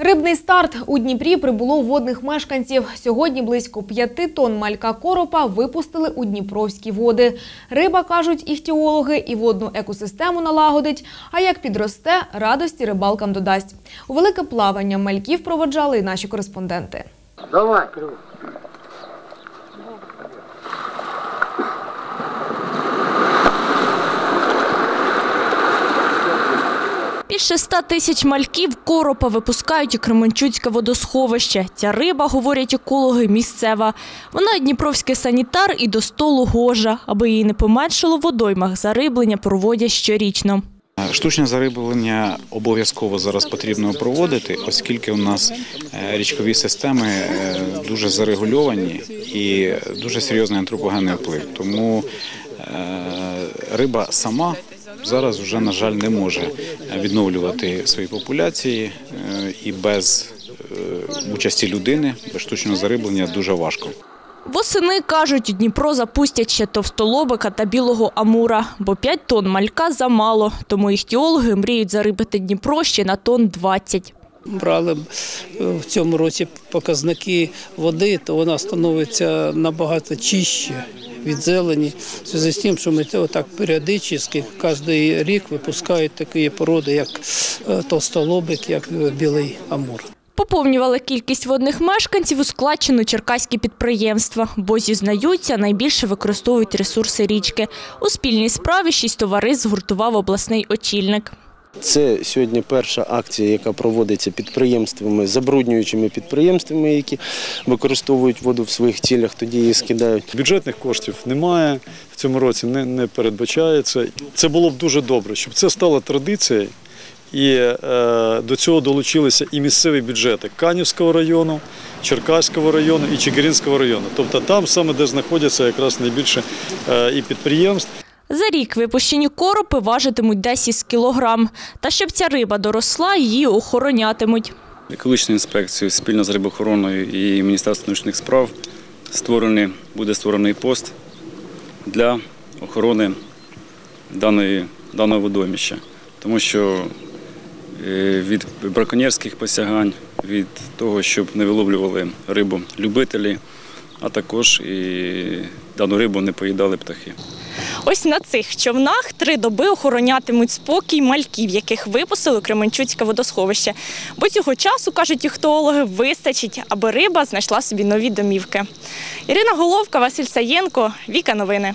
Рибний старт у Дніпрі прибуло водних мешканців. Сьогодні близько п'яти тонн малька коропа випустили у дніпровські води. Риба, кажуть іхтіологи, і водну екосистему налагодить. А як підросте, радості рибалкам додасть. У велике плавання мальків проводжали і наші кореспонденти. Давай. Більше ста тисяч мальків коропа випускають у Кременчуцьке водосховище. Ця риба, говорять екологи, місцева. Вона дніпровський санітар і до столу гожа. Аби її не поменшало в водоймах, зариблення проводять щорічно. Штучне зариблення обов'язково зараз потрібно проводити, оскільки у нас е, річкові системи е, дуже зарегульовані і дуже серйозний антропогенний вплив. Тому е, риба сама зараз вже, на жаль, не може відновлювати свої популяції е, і без е, участі людини, без штучного зариблення дуже важко. Восени, кажуть, Дніпро запустять ще товстолобика та білого амура, бо 5 тонн малька замало, тому іхтіологи мріють зарибити Дніпро ще на тонн 20. брали е, в цьому році показники води, то вона становиться набагато чище від зелені. В зв'язку з тим, що ми отак періодично, кожен рік випускають такі породи, як е, товстолобик, як е, білий амур. Поповнювали кількість водних мешканців у складчину черкаські підприємства, бо зізнаються, найбільше використовують ресурси річки. У спільній справі шість товариств згуртував обласний очільник. Це сьогодні перша акція, яка проводиться підприємствами, забруднюючими підприємствами, які використовують воду в своїх цілях, тоді її скидають. Бюджетних коштів немає в цьому році, не, не передбачається. Це було б дуже добре, щоб це стало традицією. І е, до цього долучилися і місцеві бюджети Канівського району, Черкаського району і Чигиринського району. Тобто там саме де знаходяться якраз найбільше е, і підприємств. За рік випущені коропи важитимуть 10 кілограм. Та щоб ця риба доросла, її охоронятимуть. Екологічною інспекцією спільно з рибохороною і Міністерством внутрішніх справ створений, буде створений пост для охорони даної, даного водоймища. Тому що е, від браконьєрських посягань, від того, щоб не виловлювали рибу любителі, а також і дану рибу не поїдали птахи. Ось на цих човнах три доби охоронятимуть спокій мальків, яких випустили Кременчуцьке водосховище. Бо цього часу, кажуть іхтологи, вистачить, аби риба знайшла собі нові домівки. Ірина Головка, Василь Саєнко, Віка Новини.